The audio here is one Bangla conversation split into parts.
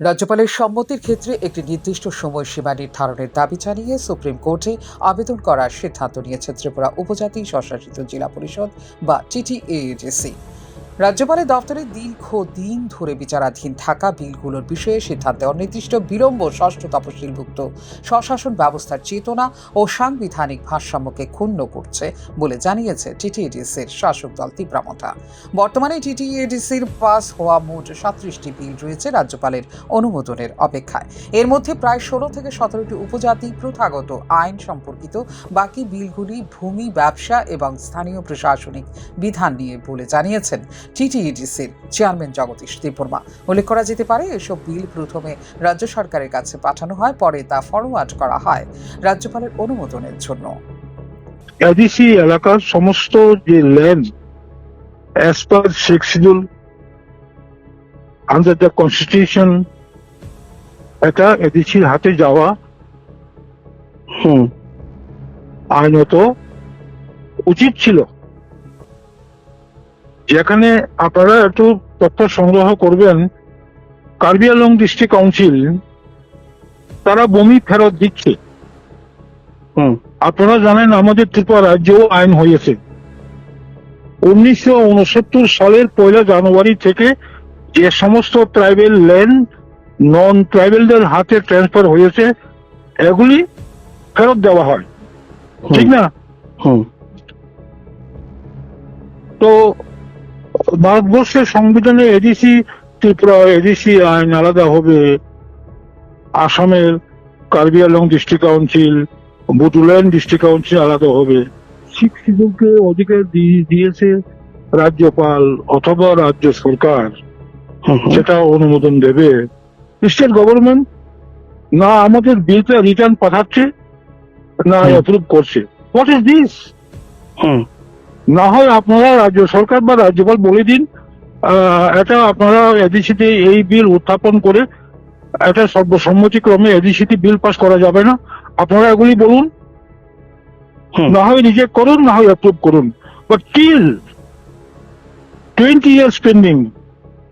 রাজ্যপালের সম্মতির ক্ষেত্রে একটি নির্দিষ্ট সময়সীমা নির্ধারণের দাবি জানিয়ে সুপ্রিম কোর্টে আবেদন করার সিদ্ধান্ত নিয়েছে ত্রিপুরা উপজাতি স্বশাসিত জেলা পরিষদ বা টিটিএডিসি রাজ্যপালের দপ্তরে দীর্ঘ দিন ধরে বিচারাধীন থাকা বিলগুলোর বিষয়ে সিদ্ধান্তে অনির্দিষ্ট বিলম্ব ষষ্ঠ তপশিলভুক্ত স্বশাসন ব্যবস্থার চেতনা ও সাংবিধানিক ভারসাম্যকে ক্ষুণ্ণ করছে বলে জানিয়েছে টিটিএডিসির শাসক দল তীব্রামতা। বর্তমানে টিটিএডিসির পাস হওয়া মোট সাতত্রিশটি বিল রয়েছে রাজ্যপালের অনুমোদনের অপেক্ষায়। এর মধ্যে প্রায় ষোলো থেকে সতেরোটি উপজাতি প্রথাগত আইন সম্পর্কিত বাকি বিলগুলি ভূমি, ব্যবসা এবং স্থানীয় প্রশাসনিক বিধান নিয়ে বলে জানিয়েছেন টিটিইডিসির চেয়ারম্যান জগদীশ দেববর্মা। উল্লেখ করা যেতে পারে, এসব বিল প্রথমে রাজ্য সরকারের কাছে পাঠানো হয়, পরে তা ফরওয়ার্ড করা হয় রাজ্যপালের অনুমোদনের জন্য। এডিসি এলাকার সমস্ত যে land as per six schedule under the constitution এটা এডিসির হাতে যাওয়া, হুম, আইনত উচিত ছিল। যেখানে আপনারা একটু তথ্য সংগ্রহ করবেন। কার্বি আলং ডিস্ট্রিক্ট কাউন্সিল তারা বমি ফেরত দিচ্ছে। আপনারা জানেন আমাদের ত্রিপুরা রাজ্যেও আইন হয়েছে। উনিশশো উনসত্তর সালের পয়লা জানুয়ারি থেকে যে সমস্ত ট্রাইবেল ল্যান্ড নন ট্রাইবেলদের হাতে ট্রান্সফার হয়েছে এগুলি ফেরত দেওয়া হয়। ঠিক না? তো ভারতবর্ষের সংবিধানে এডিসি ত্রিপুরা এডিসি আইন আলাদা হবে। আসামের Karbi Along district council Bodoland district council আলাদা হবে। শিখ শিশুকে অধিকার দিয়ে- দিয়েছে রাজ্যপাল অথবা রাজ্য সরকার। সেটা অনুমোদন দেবে। স্টেট গভর্নমেন্ট না আমাদের বিলটা রিটার্ন পাঠাচ্ছে না অ্যাপ্রুভ করছে। হোয়াট ইজ দিস না হয় আপনারা রাজ্য সরকার বা রাজ্যপাল বলে দিন এটা আপনারা এডিসিতে এই বিল উত্থাপন করে এটা সর্বসম্মতিক্রমে এডিসিতে বিল পাস করা যাবে না। আপনারা এগুলি বলুন। না হয় রিজেক্ট করুন না হয় অ্যাপ্রুভ করুন। But till twenty years pending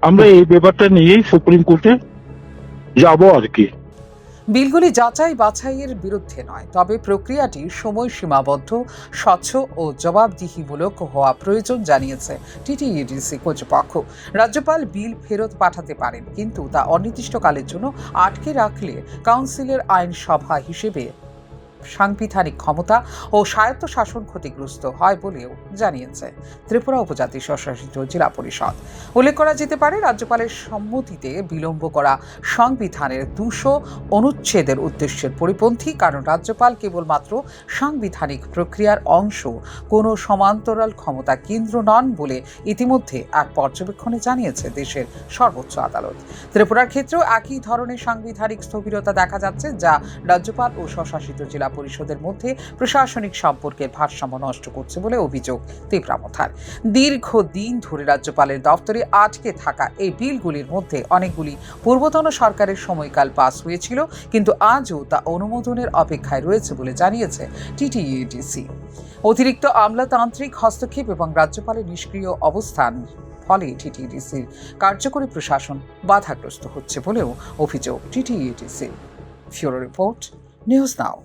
আমরা এই ব্যাপারটা নিয়েই সুপ্রিম কোর্টে যাব আর কি। বিলগুলি যাচাই বাছাইয়ের বিরুদ্ধে নয়, তবে প্রক্রিয়াটি সময় সীমাবদ্ধ স্বচ্ছ ও জবাবদিহিমূলক হওয়া প্রয়োজন জানিয়েছে টিটিইডিসি কর্তৃপক্ষ। রাজ্যপাল বিল ফেরত পাঠাতে পারেন, কিন্তু তা অনির্দিষ্টকালের জন্য আটকে রাখলে কাউন্সিলের আইনসভা হিসেবে সাংবিধানিক ক্ষমতা ও স্বায়ত্তশাসন ক্ষতিগ্রস্ত হয় বলেও জানিয়েছে ত্রিপুরা উপজাতি স্বশাসিত জেলা পরিষদ। উল্লেখ করা যেতে পারে, রাজ্যপালের সম্মতিতে বিলম্ব করা সংবিধানের দুশো অনুচ্ছেদের উদ্দেশ্যের পরিপন্থী, কারণ রাজ্যপাল কেবলমাত্র সাংবিধানিক প্রক্রিয়ার অংশ, কোনো সমান্তরাল ক্ষমতা কেন্দ্র নন বলে ইতিমধ্যে এক পর্যবেক্ষণে জানিয়েছে দেশের সর্বোচ্চ আদালত। ত্রিপুরার ক্ষেত্রেও একই ধরনের সাংবিধানিক স্থবিরতা দেখা যাচ্ছে, যা রাজ্যপাল ও স্বশাসিত জেলা পরিষদের মধ্যে প্রশাসনিক সম্পর্কের ভারসাম্য নষ্ট করছে বলে অভিযোগ তীব্রামথার দীর্ঘ দিন ধরে রাজ্যপালের দপ্তরে আটকে থাকা এই বিলগুলির মধ্যে অনেকগুলি পূর্বতন সরকারের সময়কাল পাস হয়েছিল, কিন্তু আজও তা অনুমোদনের অপেক্ষায় রয়েছে বলে জানিয়েছে টিটিইডিসি। অতিরিক্ত আমলাতান্ত্রিক হস্তক্ষেপ এবং রাজ্যপালের নিষ্ক্রিয় অবস্থান, ফলে টিটিইডিসির কার্যকরী প্রশাসন বাধাগ্রস্ত হচ্ছে বলেও অভিযোগ টিটিইডিসির। ফিউরো রিপোর্ট, নিউজ নাও।